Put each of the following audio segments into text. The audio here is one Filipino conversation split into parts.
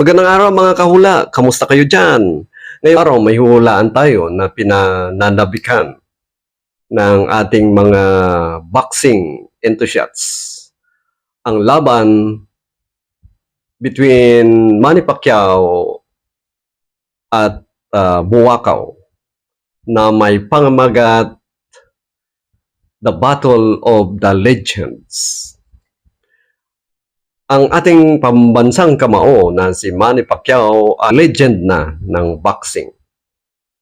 Magandang araw mga kahula, kamusta kayo dyan? Ngayong araw may hulaan tayo na pinananabikan ng ating mga boxing enthusiasts. Ang laban between Manny Pacquiao at uh, Buwakaw na may pangamagat The Battle of the Legends ang ating pambansang kamao na si Manny Pacquiao, ah, legend na ng boxing.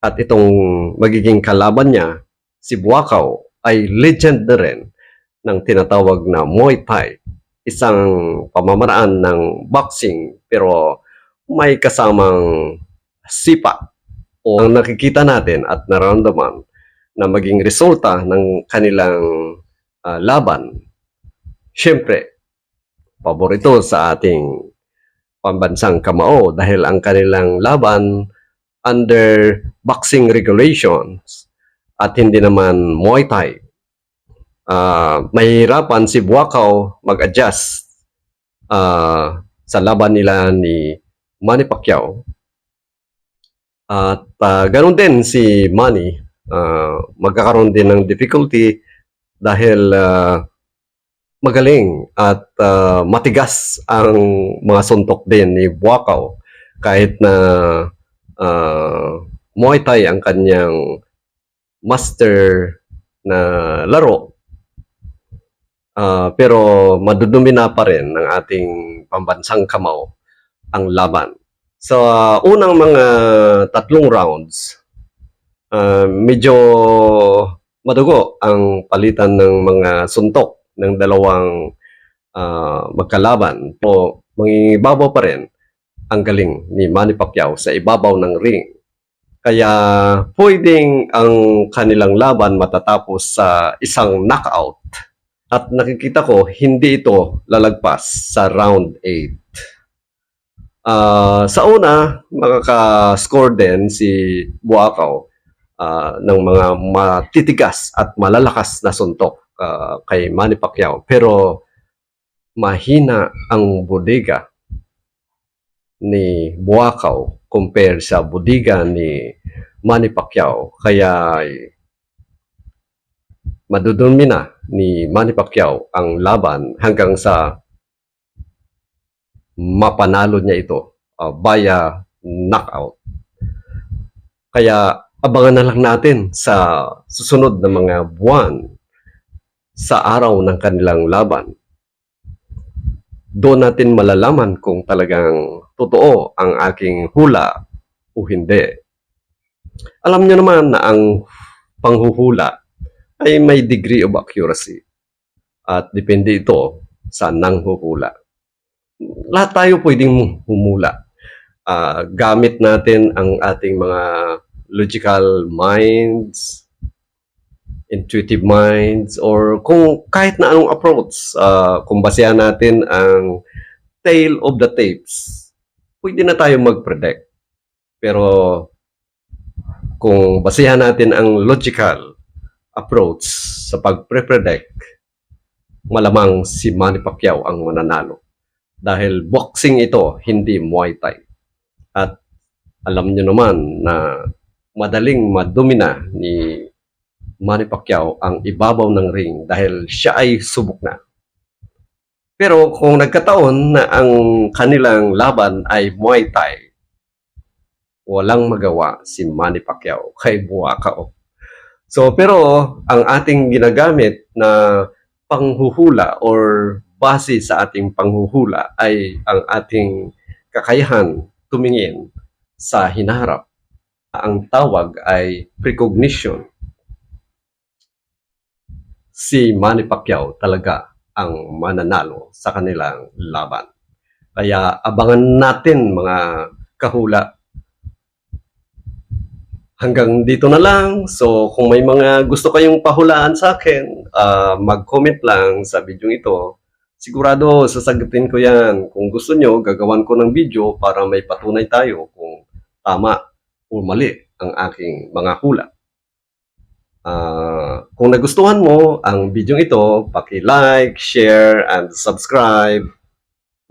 At itong magiging kalaban niya, si Buakaw, ay legend na rin ng tinatawag na Muay Thai. Isang pamamaraan ng boxing pero may kasamang sipa o ang nakikita natin at nararamdaman na maging resulta ng kanilang ah, laban. Siyempre, paborito sa ating pambansang kamao dahil ang kanilang laban under boxing regulations at hindi naman Muay Thai. Ah, mahirapan si Buakaw mag-adjust ah, sa laban nila ni Manny Pacquiao. At ah, ganun din si Manny, ah, magkakaroon din ng difficulty dahil ah, magaling at ah, matigas ang mga suntok din ni Buakaw kahit na ah, Muay Thai ang kanyang master na laro Ah, pero madudumi na pa rin ng ating pambansang kamao ang laban. Sa unang mga tatlong rounds, ah, medyo madugo ang palitan ng mga suntok ng dalawang ah, magkalaban. Po, mangingibabaw pa rin ang galing ni Manny Pacquiao sa ibabaw ng ring. Kaya pwedeng ang kanilang laban matatapos sa isang knockout. At nakikita ko, hindi ito lalagpas sa round 8. Ah, sa una, makaka-score din si Buakaw ah, ng mga matitigas at malalakas na suntok ah, kay Manny Pacquiao. Pero mahina ang bodega ni Buakaw compare sa bodega ni Manny Pacquiao. Kaya ay madudumi na ni Manny Pacquiao ang laban hanggang sa mapanalo niya ito uh, via knockout. Kaya abangan na lang natin sa susunod na mga buwan sa araw ng kanilang laban. Doon natin malalaman kung talagang totoo ang aking hula o hindi. Alam niyo naman na ang panghuhula ay may degree of accuracy at depende ito sa nanghuhula. Lahat tayo pwedeng humula. Ah, gamit natin ang ating mga logical minds, intuitive minds, or kung kahit na anong approach, ah, kung basehan natin ang tail of the tapes, pwede na tayo mag-predict. Pero kung basehan natin ang logical approach sa pag-predict, malamang si Manny Pacquiao ang mananalo. Dahil boxing ito, hindi Muay Thai. At alam niyo naman na madaling madumina ni Manny Pacquiao ang ibabaw ng ring dahil siya ay subok na. Pero kung nagkataon na ang kanilang laban ay Muay Thai, walang magawa si Manny Pacquiao kay Buakaw. So, pero ang ating ginagamit na panghuhula or base sa ating panghuhula ay ang ating kakayahan tumingin sa hinaharap. Ang tawag ay precognition. Si Manny Pacquiao talaga ang mananalo sa kanilang laban. Kaya abangan natin mga kahula hanggang dito na lang. So, kung may mga gusto kayong pahulaan sa akin, ah, mag-comment lang sa video ito. Sigurado, sasagutin ko yan. Kung gusto nyo, gagawan ko ng video para may patunay tayo kung tama o mali ang aking mga hula. Ah, kung nagustuhan mo ang video ito, paki-like, share, and subscribe.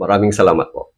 Maraming salamat po.